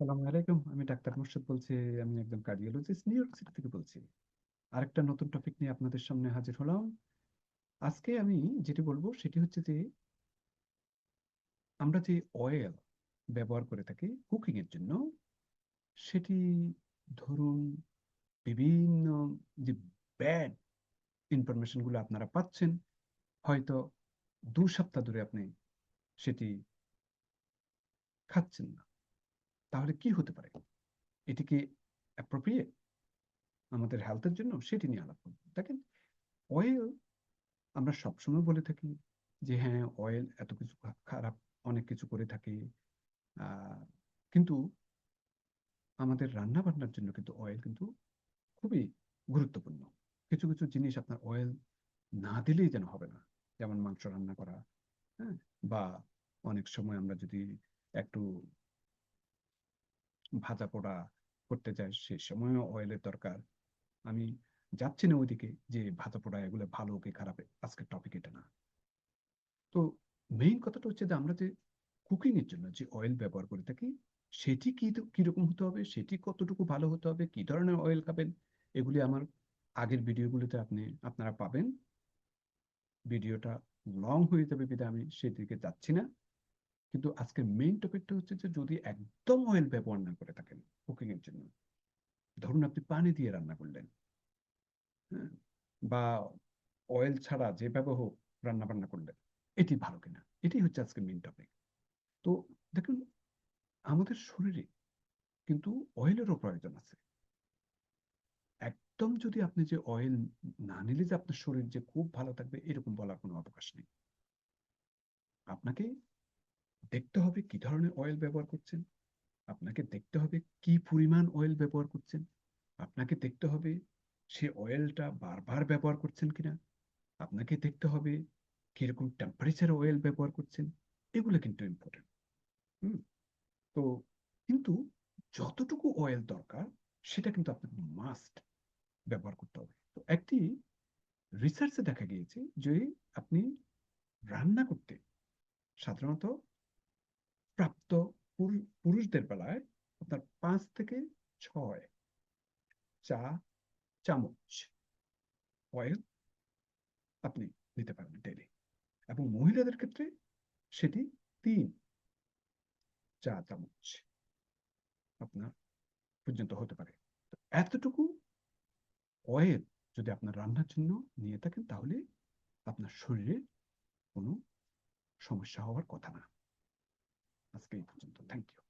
আসসালামু আলাইকুম। আমি ডাক্তার মোর্শেদ বলছি, আমি একজন কার্ডিওলজিস্ট নিউ ইয়র্ক সিটি থেকে বলছি। আরেকটা নতুন টপিক নিয়ে আপনাদের সামনে হাজির হলাম। আজকে আমি যেটি বলব, সেটি হচ্ছে যে, আমরা যে অয়েল ব্যবহার করে থাকি কুকিং এর জন্য, সেটি ধরুন বিভিন্ন যে ব্যাড ইনফরমেশনগুলো আপনারা পাচ্ছেন, হয়তো দু সপ্তাহ ধরে আপনি সেটি খাচ্ছেন না। তাহলে কি হতে পারে? এটি কি অ্যাপ্রোপ্রিয়েট আমাদের হেলথের জন্য সেটি নিয়ে আলাপ করব। দেখেন অয়েল আমরা সবসময় বলে থাকি যে হ্যাঁ অয়েল এত কিছু খারাপ, অনেক কিছু করে থাকে। কিন্তু আমাদের রান্না বান্নার জন্য কিন্তু অয়েল কিন্তু খুবই গুরুত্বপূর্ণ। কিছু কিছু জিনিস আপনার অয়েল না দিলেই যেন হবে না। যেমন মাংস রান্না করা হ্যাঁ বা অনেক সময় আমরা যদি একটু ভাজা পোড়া করতে যাই, সে সময়ও অয়েলের দরকার। আমি যাচ্ছি না ওইদিকে যে ভাজা পোড়া এগুলো ভালো কি খারাপ, আজকের টপিক এটা না। তো মেইন কথাটা হচ্ছে যে আমরা যে কুকিং এর জন্য যে অয়েল ব্যবহার করে থাকি, সেটি কি কীরকম হতে হবে, সেটি কতটুকু ভালো হতে হবে, কি ধরনের অয়েল খাবেন, এগুলি আমার আগের ভিডিওগুলিতে আপনি, আপনারা পাবেন। ভিডিওটা লং হয়ে যাবে বিধায় আমি সেদিকে যাচ্ছি না। কিন্তু আজকের মেইন টপিকটা হচ্ছে যে যদি একদম অয়েল ব্যবহার না করে থাকেন কুকিং এর জন্য, ধরুন আপনি পানি দিয়ে রান্না করলেন হ্যাঁ বা অয়েল ছাড়া যেভাবে হোক রান্না বান্না করলেন, এটি ভালো কিনা? এটি হচ্ছে আজকের মেইন টপিক তো দেখুন, আমাদের শরীরে কিন্তু অয়েলেরও প্রয়োজন আছে। একদম যদি আপনি যে অয়েল না নিলে যে আপনার শরীর যে খুব ভালো থাকবে, এরকম বলার কোনো অবকাশ নেই। আপনাকে দেখতে হবে কি ধরনের অয়েল ব্যবহার করছেন, আপনাকে দেখতে হবে কি পরিমাণ অয়েল ব্যবহার করছেন, আপনাকে দেখতে হবে সে অয়েলটা বারবার ব্যবহার করছেন কিনা, আপনাকে দেখতে হবে কীরকম টেম্পারেচার অয়েল ব্যবহার করছেন, এগুলো কিন্তু ইম্পর্টেন্ট হুম? তো কিন্তু যতটুকু অয়েল দরকার, সেটা কিন্তু আপনাকে মাস্ট ব্যবহার করতে হবে। তো একটি রিসার্চে দেখা গিয়েছে যে আপনি রান্না করতে সাধারণত প্রাপ্ত পুরু- পুরুষদের বেলায় আপনার পাঁচ থেকে ছয় চা চামচ অয়েল আপনি নিতে পারেন ডেলি এবং মহিলাদের ক্ষেত্রে সেটি তিন চা চামচ আপনার পর্যন্ত হতে পারে। এতটুকু অয়েল যদি আপনার রান্নার জন্য নিয়ে থাকেন তাহলে আপনার শরীরে কোনো সমস্যা হওয়ার কথা না। আজকে এই পর্যন্ত থ্যাংক ইউ